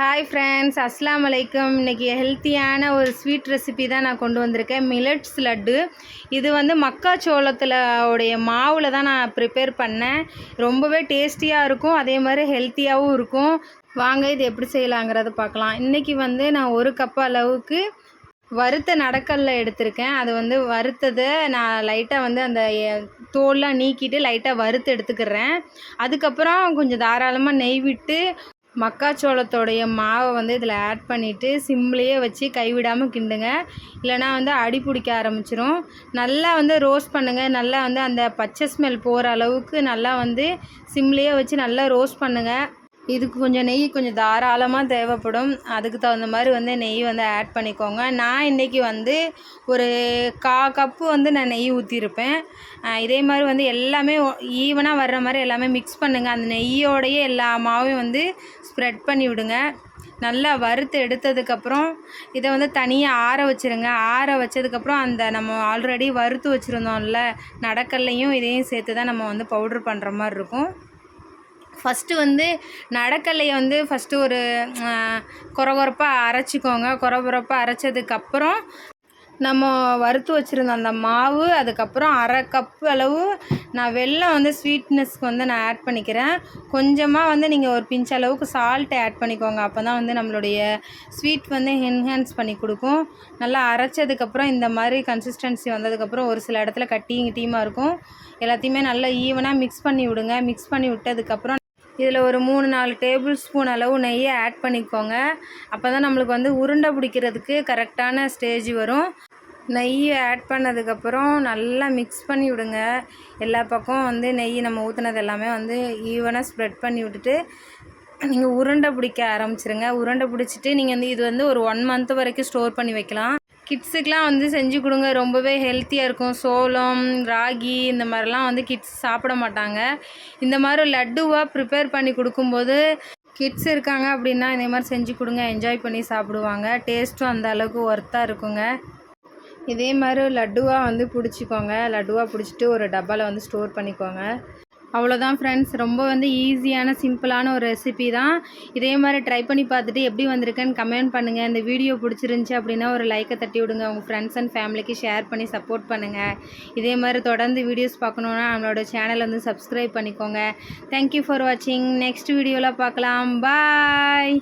Hi friends அஸ்லாம் வலைக்கம் இன்றைக்கி ஹெல்த்தியான ஒரு ஸ்வீட் ரெசிபி தான் நான் கொண்டு வந்திருக்கேன். மில்லட்ஸ் லட்டு இது வந்து மக்காச்சோளத்தில் உடைய மாவில் தான் நான் ப்ரிப்பேர் பண்ணேன். ரொம்பவே டேஸ்டியாக இருக்கும். அதே மாதிரி ஹெல்த்தியாகவும் இருக்கும். வாங்க இது எப்படி செய்யலாங்கிறத பார்க்கலாம். இன்றைக்கி வந்து நான் ஒரு கப் அளவுக்கு வறுத்த நடக்கல்ல எடுத்திருக்கேன். அது வந்து வறுத்ததை நான் லைட்டாக வந்து அந்த தோல்லாம் நீக்கிட்டு லைட்டாக வறுத்து எடுத்துக்கிறேன். அதுக்கப்புறம் கொஞ்சம் தாராளமாக நெய் விட்டு மக்காச்சோளத்தோடைய மாவை வந்து இதில் ஆட் பண்ணிவிட்டு சிம்லேயே வச்சு கைவிடாமல் கிண்டுங்க. இல்லைனா வந்து அடி பிடிக்க ஆரம்பிச்சிரும். நல்லா வந்து ரோஸ்ட் பண்ணுங்கள் நல்லா வந்து அந்த பச்சை ஸ்மெல் போகிற அளவுக்கு நல்லா வந்து சிம்லேயே வச்சு நல்லா ரோஸ்ட் பண்ணுங்கள் இதுக்கு கொஞ்சம் நெய் கொஞ்சம் தாராளமாக தேவைப்படும். அதுக்கு தகுந்த மாதிரி வந்து நெய் வந்து ஆட் பண்ணிக்கோங்க. நான் இன்றைக்கி வந்து ஒரு கா கப்பு வந்து நான் நெய் ஊற்றிருப்பேன் இதே மாதிரி வந்து எல்லாமே ஈவனாக வர்ற மாதிரி எல்லாமே மிக்ஸ் பண்ணுங்கள் அந்த நெய்யோடையே எல்லா மாவையும் வந்து ஸ்ப்ரெட் பண்ணி விடுங்க. நல்லா வறுத்து எடுத்ததுக்கப்புறம் இதை வந்து தனியாக ஆற வச்சுருங்க. ஆற வச்சதுக்கப்புறம் அந்த நம்ம ஆல்ரெடி வறுத்து வச்சுருந்தோம்ல நடக்கல்லையும் இதையும் சேர்த்து தான் நம்ம வந்து பவுட்ரு பண்ணுற மாதிரி இருக்கும். ஃபஸ்ட்டு வந்து நடக்கல்லையை வந்து ஃபஸ்ட்டு ஒரு குறகுறப்பாக அரைச்சிக்கோங்க. குறகுறப்பாக அரைச்சதுக்கப்புறம் நம்ம வறுத்து வச்சுருந்த அந்த மாவு அதுக்கப்புறம் அரை கப்பு அளவு நான் வெள்ளம் வந்து ஸ்வீட்னஸ்க்கு வந்து நான் ஆட் பண்ணிக்கிறேன். கொஞ்சமாக வந்து நீங்கள் ஒரு பிஞ்ச் அளவுக்கு சால்ட்டை ஆட் பண்ணிக்கோங்க. அப்போ தான் வந்து நம்மளுடைய ஸ்வீட் வந்து என்ஹான்ஸ் பண்ணி கொடுக்கும். நல்லா அரைச்சதுக்கப்புறம் இந்த மாதிரி கன்சிஸ்டன்சி வந்ததுக்கப்புறம் ஒரு சில இடத்துல கட்டியும் கிட்டியுமா இருக்கும். எல்லாத்தையுமே நல்லா ஈவனாக மிக்ஸ் பண்ணி விடுங்க. மிக்ஸ் பண்ணி விட்டதுக்கப்புறம் இதில் ஒரு மூணு நாலு டேபிள் ஸ்பூன் அளவு நெய்யை ஆட் பண்ணிக்கோங்க. அப்போ தான் நம்மளுக்கு வந்து உருண்டை பிடிக்கிறதுக்கு கரெக்டான ஸ்டேஜ் வரும். நெய்யை ஆட் பண்ணதுக்கப்புறம் நல்லா மிக்ஸ் பண்ணி விடுங்க. எல்லா பக்கம் வந்து நெய் நம்ம ஊற்றுனது எல்லாமே வந்து ஈவனாக ஸ்ப்ரெட் பண்ணி விட்டுட்டு நீங்கள் உருண்டை பிடிக்க ஆரம்பிச்சிருங்க. உருண்டை பிடிச்சிட்டு நீங்கள் வந்து இது வந்து ஒரு ஒன் மந்த் வரைக்கும் ஸ்டோர் பண்ணி வைக்கலாம். கிட்ஸுக்கெலாம் வந்து செஞ்சு கொடுங்க. ரொம்பவே ஹெல்த்தியாக இருக்கும். சோளம் ராகி இந்த மாதிரிலாம் வந்து கிட்ஸ் சாப்பிட மாட்டாங்க. இந்த மாதிரி லட்டுவாக ப்ரிப்பேர் பண்ணி கொடுக்கும்போது கிட்ஸ் இருக்காங்க அப்படின்னா இந்த மாதிரி செஞ்சு கொடுங்க. என்ஜாய் பண்ணி சாப்பிடுவாங்க. டேஸ்ட்டும் அந்த அளவுக்கு ஒர்த்தாக இருக்குங்க. இதே மாதிரி லட்டுவாக வந்து பிடிச்சிக்கோங்க. லட்டுவாக பிடிச்சிட்டு ஒரு டப்பாவில் வந்து ஸ்டோர் பண்ணிக்கோங்க. அவ்வளோதான் ஃப்ரெண்ட்ஸ் ரொம்ப வந்து ஈஸியான சிம்பிளான ஒரு ரெசிபி தான். இதே மாதிரி ட்ரை பண்ணி பார்த்துட்டு எப்படி வந்திருக்குன்னு கமெண்ட் பண்ணுங்கள் இந்த வீடியோ பிடிச்சிருந்துச்சி அப்படின்னா ஒரு லைக்கை தட்டி விடுங்க. உங்கள் ஃப்ரெண்ட்ஸ் அண்ட் ஃபேமிலிக்கு ஷேர் பண்ணி சப்போர்ட் பண்ணுங்கள் இதே மாதிரி தொடர்ந்து வீடியோஸ் பார்க்கணுன்னா நம்மளோட சேனல் வந்து சப்ஸ்கிரைப் பண்ணிக்கோங்க. தேங்க்யூ ஃபார் வாட்சிங் நெக்ஸ்ட் வீடியோவில் பார்க்கலாம். பாய்